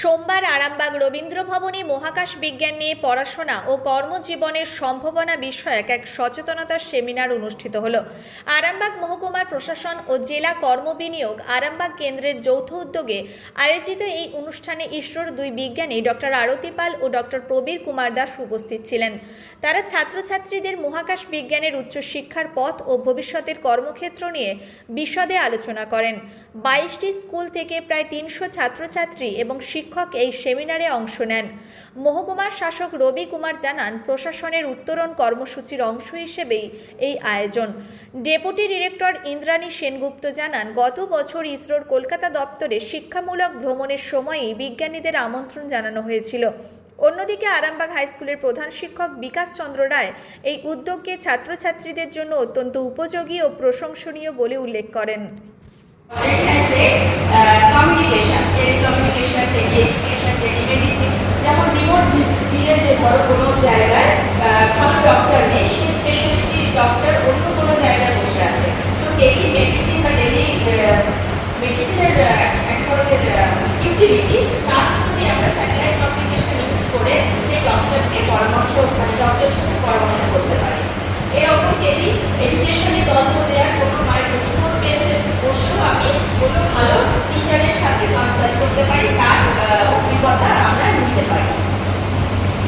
সোমবার আরামবাগ রবীন্দ্র ভবনে মহাকাশ বিজ্ঞান নিয়ে পড়াশোনা ও কর্মজীবনের সম্ভাবনা বিষয়ক এক সচেতনতা সেমিনার অনুষ্ঠিত হল। আরামবাগ মহকুমার প্রশাসন ও জেলা কর্মবিনিয়োগ আরামবাগ কেন্দ্রের যৌথ উদ্যোগে আয়োজিত এই অনুষ্ঠানে ইসরোর দুই বিজ্ঞানী ডক্টর আরতি পাল ও ডক্টর প্রবীর কুমার দাস উপস্থিত ছিলেন। তারা ছাত্রছাত্রীদের মহাকাশ বিজ্ঞানের উচ্চশিক্ষার পথ ও ভবিষ্যতের কর্মক্ষেত্র নিয়ে বিশদে আলোচনা করেন। বাইশটি স্কুল থেকে প্রায় তিনশো ছাত্রছাত্রী এবং শিক্ষক এই সেমিনারে অংশ নেন। মহকুমার শাসক রবি কুমার জানান, প্রশাসনের উত্তরণ কর্মসূচির অংশ হিসেবেই এই আয়োজন। ডেপুটি ডিরেক্টর ইন্দ্রাণী সেনগুপ্ত জানান, গত বছর ইসরোর কলকাতা দপ্তরে শিক্ষামূলক ভ্রমণের সময়ই বিজ্ঞানীদের আমন্ত্রণ জানানো হয়েছিল। অন্যদিকে আরামবাগ হাই স্কুলের প্রধান শিক্ষক বিকাশ চন্দ্র রায় এই উদ্যোগকে ছাত্রছাত্রীদের জন্য অত্যন্ত উপযোগী ও প্রশংসনীয় বলে উল্লেখ করেন। যেমন রিমোট ভিলেজে ধরো কোনো জায়গায় কোনো ডক্টর নেই।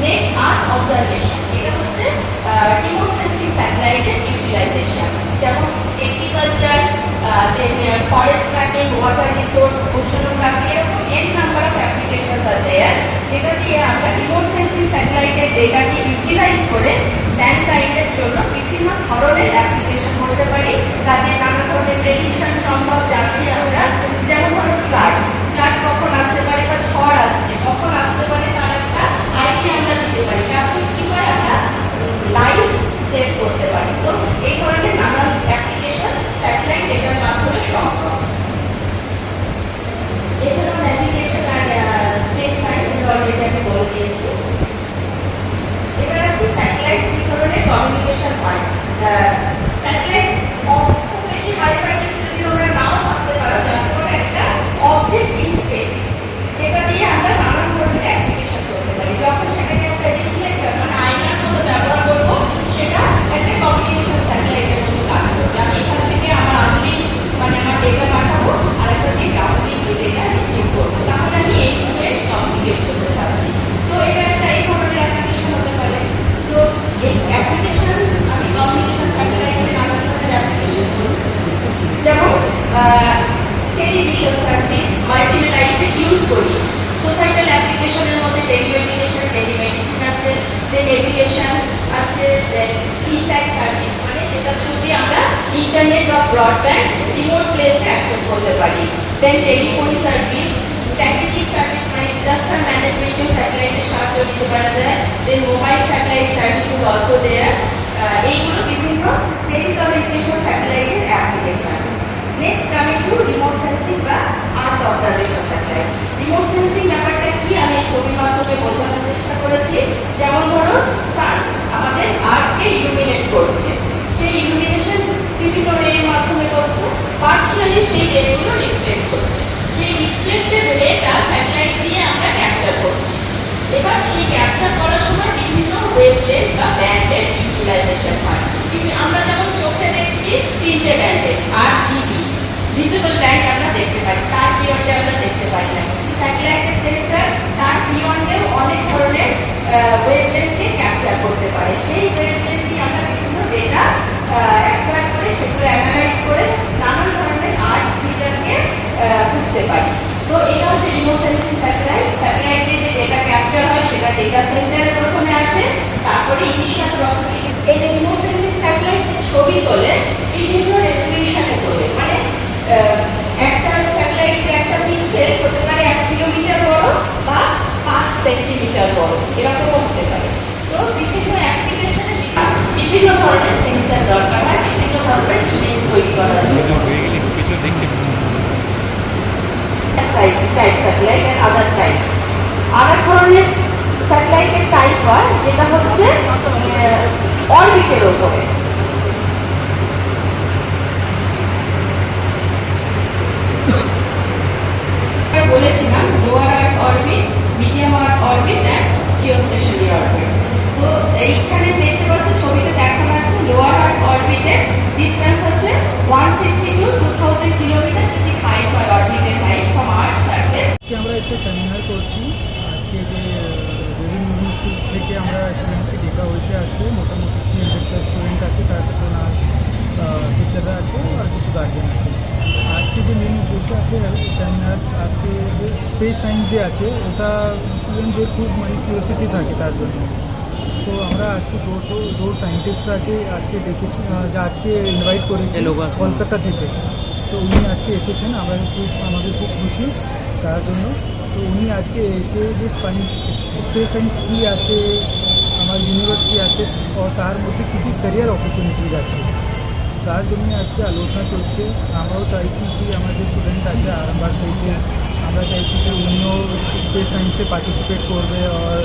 নেক্সট আর অবজারভেশন এটা হচ্ছে রিমোট সেন্সিং স্যাটেলাইটের ইউটিলাইজেশন যেমন agriculture forest mapping water resource oceanography এরকম n number of applications R there যেটা দিয়ে আমরা রিমোট সেন্সিং স্যাটেলাইটের ডেটাকে ইউটিলাইজ করে টেলিভিশন সার্ভিস মাল্টি লাইফে ইউজ করি সোসাইটাল অ্যাপ্লিকেশনের মধ্যে টেলিমেডিকেশন টেলিমেডিসিন আছে দেন এভিয়েশন আছে ইস্যাক সার্ভিস মানে যেটা থ্রু দিয়ে আমরা ইন্টারনেট বা ব্রডব্যান্ড রিমোট প্লেসে অ্যাক্সেস করতে পারি। Then telephony service strategic service মানে ডিজাস্টার ম্যানেজমেন্টেও স্যাটেলাইটের সাহায্য নিতে পারা যায়। Then mobile satellite service is also there এইগুলো বিভিন্ন টেলিকমিউনিকেশন স্যাটেলাইটের application next coming to remote sensing বা earth observation satellite remote sensing ব্যাপারটা কি? আমি ছবির মাধ্যমে বোঝানোর চেষ্টা করেছি। যেমন ধরো সান আমাদের আর্থকে ইলুমিনেট করছে। সেই ইলুমিনেশন বিভিন্ন রের মাধ্যমে করছে। পার্সিয়ালি সেই রেগুলো রিফ্লেক্ট করছে। সেই রিফ্লেক্টেড রেটা স্যাটেলাইট দিয়ে আমরা ক্যাপচার করছি। এবার সেই ক্যাপচার করার সময় বিভিন্ন ওয়েভলেন্থ বা ব্যান্ডের ইউটিলাইজেশন হয়। আমরা যেমন চোখে দেখছি, তিনটে ব্যান্ডের আর জিবি ভিজিবল ব্যান্ড আমরা দেখতে পাই তার বিয়ন্ডে আমরা দেখতে পাই না। স্যাটেলাইটের সেন্সার তার বিয়ন্ডেও অনেক ধরনের ওয়েভলেন্থকে ক্যাপচার করতে পারে। সেই ওয়েভলেন্থ দিয়ে আমরা বিভিন্ন ডেটা অ্যাকোয়ার করে সেগুলো অ্যানালাইজ করে নানান ধরনের আর্ট ফিচারকে বুঝতে পারি। তো এটা হচ্ছে রিমোট সেন্সিং স্যাটেলাইট স্যাটেলাইট দিয়ে যে ডেটা ক্যাপচার হয় সেটা ডেটা সেন্টারে প্রথমে আসে তারপরে ইনিশিয়াল প্রসেসিং এই যে রিমোট সেন্সিং স্যাটেলাইট যে ছবি তোলে বিভিন্ন আহ, একটা স্যাটেলাইটের একটা পিক্সেল হতে পারে এক কিলোমিটার বড় বা পাঁচ সেন্টিমিটার বড়। এরকমও হতে পারে। তো বিভিন্ন অ্যাপ্লিকেশনে বিভিন্ন ধরনের সেন্সার দরকার হয় বিভিন্ন ধরনের ইমেজ তৈরি করার জন্য satellite and other type. আর এক ধরনের স্যাটেলাইটের টাইপ হয় যেটা হচ্ছে অরবিটের ওপরে দ্বিতীয় সেশন দেওয়ার তো এইখানে স্পেস সায়েন্স যে আছে ওটা স্টুডেন্টদের খুব মানে কিউরিয়াসিটি থাকে তার জন্য। তো আমরা আজকে দু দু দু সায়েন্টিস্টরাকে আজকে ডেকেছি আহ, যে আজকে ইনভাইট করেছি যে লোক আছে। কলকাতা থেকে। তো উনি আজকে এসেছেন আমরা খুব আমাদের খুব খুশি তার জন্য। তো উনি আজকে এসে যে সায়েন্স স্পেস সায়েন্স কী আছে আমার ইউনিভার্সিটি আছে ও তার মধ্যে কী কী ক্যারিয়ার অপরচুনিটিজ আছে তার জন্য আজকে আলোচনা চলছে। আমরাও চাইছি কি আমাদের স্টুডেন্ট আছে আরামবাগ থেকে আমরা চাইছি যে উনিও স্পেস সায়েন্সে পার্টিসিপেট করবে আর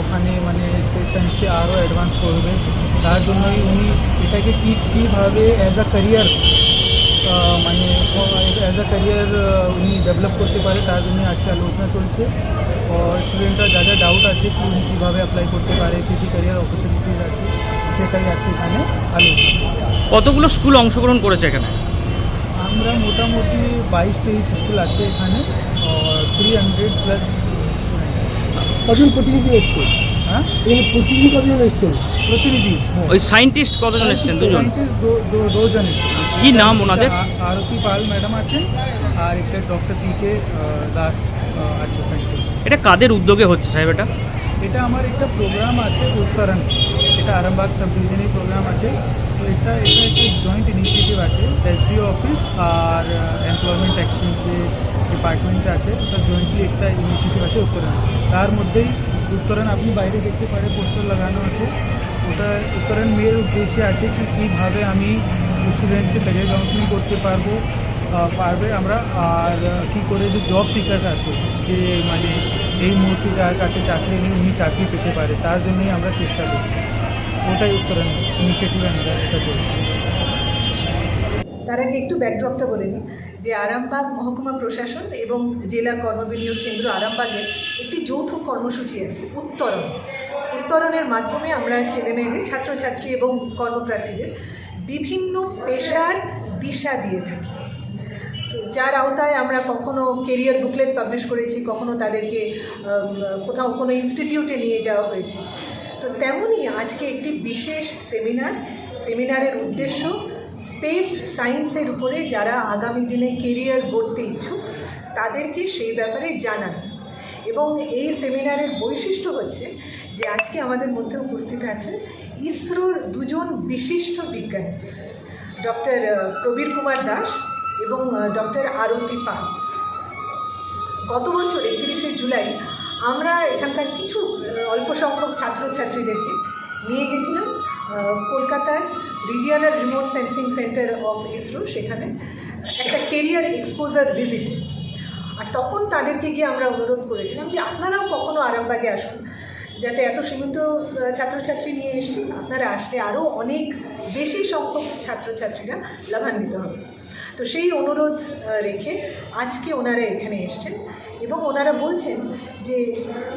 ওখানে মানে স্পেস সায়েন্সে আরও অ্যাডভান্স করবে। তার জন্যই উনি এটাকে কী কীভাবে অ্যাজ আ ক্যারিয়ার মানে অ্যাজ আ ক্যারিয়ার উনি ডেভেলপ করতে পারে তার জন্য আজকে আলোচনা চলছে। আর স্টুডেন্টরা যা যা ডাউট আছে কি উনি কীভাবে অ্যাপ্লাই করতে পারে কী কী ক্যারিয়ার অপরচুনিটিস আছে সেটাই আজকে এখানে আলোচনা। কতগুলো স্কুল অংশগ্রহণ করেছে এখানে? আমরা মোটামুটি বাইশ তেইশ স্কুল আছে এখানে। থ্রি হান্ড্রেড প্লাস কজন প্রতিনিধি এসছে? হ্যাঁ? প্রতিনিধি কজন এসছেন প্রতিনিধি। ওই সায়েন্টিস্ট কতজন এসেছেন? দুজন? সায়েন্টিস্ট দুজন এসেছে। কি নাম ওনাদের? আরতি পাল ম্যাডাম আছেন আর একটা ডক্টর পি কে দাস আছে সায়েন্টিস্ট এটা কাদের উদ্যোগে হচ্ছে সাহেব এটা? এটা আমার একটা প্রোগ্রাম আছে উত্তরণ এটা আরামবাগ সাব ডিভিশনের প্রোগ্রাম আছে। তো এটা এটা একটা জয়েন্ট ইনিশিয়েটিভ আছে এসডিও অফিস আর এমপ্লয়মেন্ট এক্সচেঞ্জ যে ডিপার্টমেন্ট আছে, ওটা জয়েন্টলি একটা ইনিশিয়েটিভ আছে উত্তরণ তার মধ্যেই উত্তরণ আপনি বাইরে দেখতে পারে পোস্টার লাগানো আছে। ওটা উত্তরণ মেয়ের উদ্দেশ্যে আছে কি, কীভাবে আমি স্টুডেন্টসকে ক্যারিয়ার কাউন্সিলিং করতে পারব পারবে আমরা, আর কী করে যে জব সিকার আছে, যে মানে এই মুহূর্তে যার কাছে চাকরি নেই, উনি চাকরি পেতে পারে, তার জন্যই আমরা চেষ্টা করছি। ওটাই উত্তরণ ইনিশিয়েটিভে আমরা এটা চলছে তার আগে একটু ব্যাকড্রপটা বলে নিই যে আরামবাগ মহকুমা প্রশাসন এবং জেলা কর্মবিনিয়োগ কেন্দ্র আরামবাগের একটি যৌথ কর্মসূচি আছে, উত্তরণ। উত্তরণের মাধ্যমে আমরা ছেলেমেয়েদের, ছাত্রছাত্রী এবং কর্মপ্রার্থীদের বিভিন্ন পেশার দিশা দিয়ে থাকি। যার আওতায় আমরা কখনো কেরিয়ার বুকলেট পাবলিশ করেছি, কখনো তাদেরকে কোথাও কোনো ইনস্টিটিউটে নিয়ে যাওয়া হয়েছে। তো তেমনই আজকে একটি বিশেষ সেমিনার সেমিনারের উদ্দেশ্য স্পেস সায়েন্সের উপরে যারা আগামী দিনে কেরিয়ার গড়তে ইচ্ছুক তাদেরকে সেই ব্যাপারে জানান। এবং এই সেমিনারের বৈশিষ্ট্য হচ্ছে যে আজকে আমাদের মধ্যে উপস্থিত আছেন ইসরোর দুজন বিশিষ্ট বিজ্ঞানী ডক্টর প্রবীর কুমার দাস এবং ডক্টর আরতি পাল। গত বছর একত্রিশে জুলাই আমরা এখানকার কিছু অল্প সংখ্যক ছাত্রছাত্রীদেরকে নিয়ে গেছিলাম আহ, কলকাতার regional remote sensing centre of ISRO সেখানে একটা কেরিয়ার এক্সপোজার ভিজিট আর তখন তাদেরকে গিয়ে আমরা অনুরোধ করেছিলাম যে আপনারাও কখনো আরামবাগে আসুন, যাতে এত সীমিত ছাত্রছাত্রী নিয়ে এসছি, আপনারা আসলে আরও অনেক বেশি সংখ্যক ছাত্রছাত্রীরা লাভান্বিত হবে তো সেই অনুরোধ রেখে আজকে ওনারা এখানে এসছেন এবং ওনারা বলছেন যে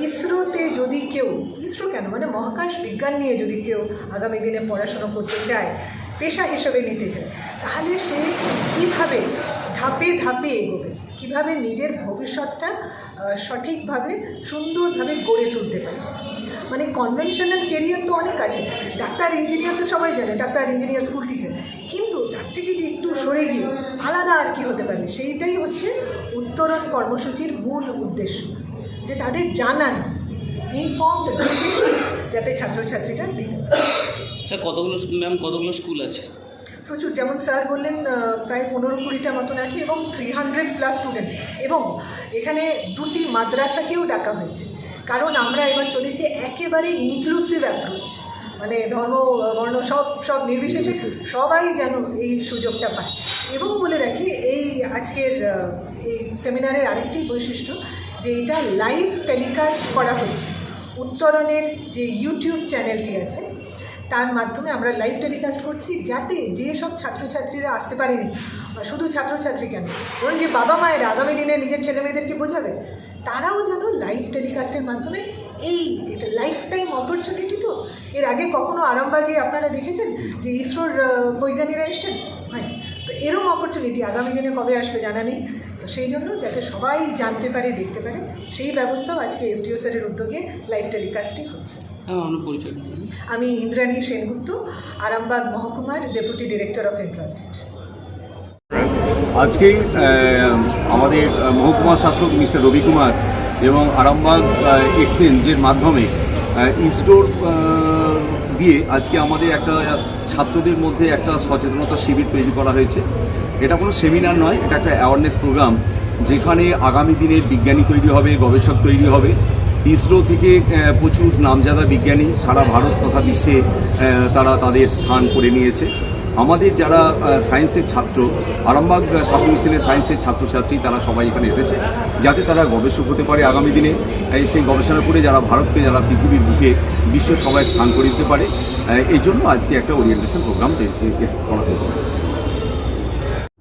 ইসরোতে যদি কেউ, ইসরো কেন? মানে মহাকাশ বিজ্ঞান নিয়ে যদি কেউ আগামী দিনে পড়াশোনা করতে চায়, পেশা হিসেবে নিতে চায়, তাহলে সে কীভাবে ধাপে ধাপে এগোবে? কীভাবে নিজের ভবিষ্যৎটা সঠিকভাবে, সুন্দরভাবে গড়ে তুলতে পারে? মানে কনভেনশনাল কেরিয়ার তো অনেক আছে, ডাক্তার ইঞ্জিনিয়ার তো সবাই জানে, ডাক্তার ইঞ্জিনিয়ার স্কুল টিচার কিন্তু তার থেকে যে সরে গিয়ে আলাদা আর কি হতে পারে সেইটাই হচ্ছে উত্তরণ কর্মসূচির মূল উদ্দেশ্য। যে তাদের জানান ইনফর্মড যাতে ছাত্রছাত্রীরা নিতে স্যার কতগুলো ম্যাম কতগুলো স্কুল আছে? প্রচুর যেমন স্যার বললেন প্রায় পনেরো কুড়িটা মতন আছে এবং থ্রি হান্ড্রেড প্লাস স্টুডেন্টস এবং এখানে দুটি মাদ্রাসাকেও ডাকা হয়েছে। কারণ আমরা এবার চলেছি একেবারে ইনক্লুসিভ অ্যাপ্রোচ মানে ধর্ম বর্ণ সব সব নির্বিশেষে সবাই যেন এই সুযোগটা পায়। এবং বলে রাখি এই আজকের এই সেমিনারের আরেকটি বৈশিষ্ট্য যে এটা লাইভ টেলিকাস্ট করা হচ্ছে উত্তরণের যে ইউটিউব চ্যানেলটি আছে তার মাধ্যমে আমরা লাইভ টেলিকাস্ট করছি যাতে যে সব ছাত্রছাত্রীরা আসতে পারেনি শুধু ছাত্রছাত্রী কেন ধরুন যে বাবা মায়েরা আগামী দিনে নিজের ছেলেমেয়েদেরকে বোঝাবে তারাও যেন লাইভ টেলিকাস্টের মাধ্যমে এই এটা লাইফ টাইম অপরচুনিটি তো এর আগে কখনো আরামবাগে আপনারা দেখেছেন যে ইসরোর বৈজ্ঞানিকরা এসছেন? হয়। তো এরম অপরচুনিটি আগামী দিনে কবে আসবে জানা নেই। তো সেই জন্য যাতে সবাই জানতে পারে দেখতে পারে সেই ব্যবস্থাও আজকে এসডিও স্যারের উদ্যোগে লাইভ টেলিকাস্টই হচ্ছে। আমি ইন্দ্রাণী সেনগুপ্ত আরামবাগ মহকুমার ডেপুটি ডিরেক্টর অফ এমপ্লয়মেন্ট। আজকেই আহ, আমাদের মহকুমা শাসক মিস্টার রবি কুমার এবং আরামবাগ এক্সচেঞ্জের মাধ্যমে ইসরোর দিয়ে আজকে আমাদের একটা ছাত্রদের মধ্যে একটা সচেতনতা শিবির তৈরি করা হয়েছে। এটা কোনো সেমিনার নয়, এটা একটা অ্যাওয়ারনেস প্রোগ্রাম যেখানে আগামী দিনে বিজ্ঞানী তৈরি হবে, গবেষক তৈরি হবে। ইসরো থেকে প্রচুর নামজাদা বিজ্ঞানী সারা ভারত তথা বিশ্বে তারা তাদের স্থান করে নিয়েছে। আমাদের যারা সায়েন্সের ছাত্র, আরামবাগ সাব ডিভিশনের সায়েন্সের ছাত্রছাত্রী, তারা সবাই এখানে এসেছে, যাতে তারা গবেষক হতে পারে আগামী দিনে। সেই গবেষণা করে যারা ভারতকে, যারা পৃথিবীর বুকে বিশ্ব সবাই স্থান করে দিতে পারে এই জন্য আজকে একটা ওরিয়েন্টেশন প্রোগ্রাম করা হয়েছে।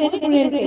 রেস্টুরেন্টে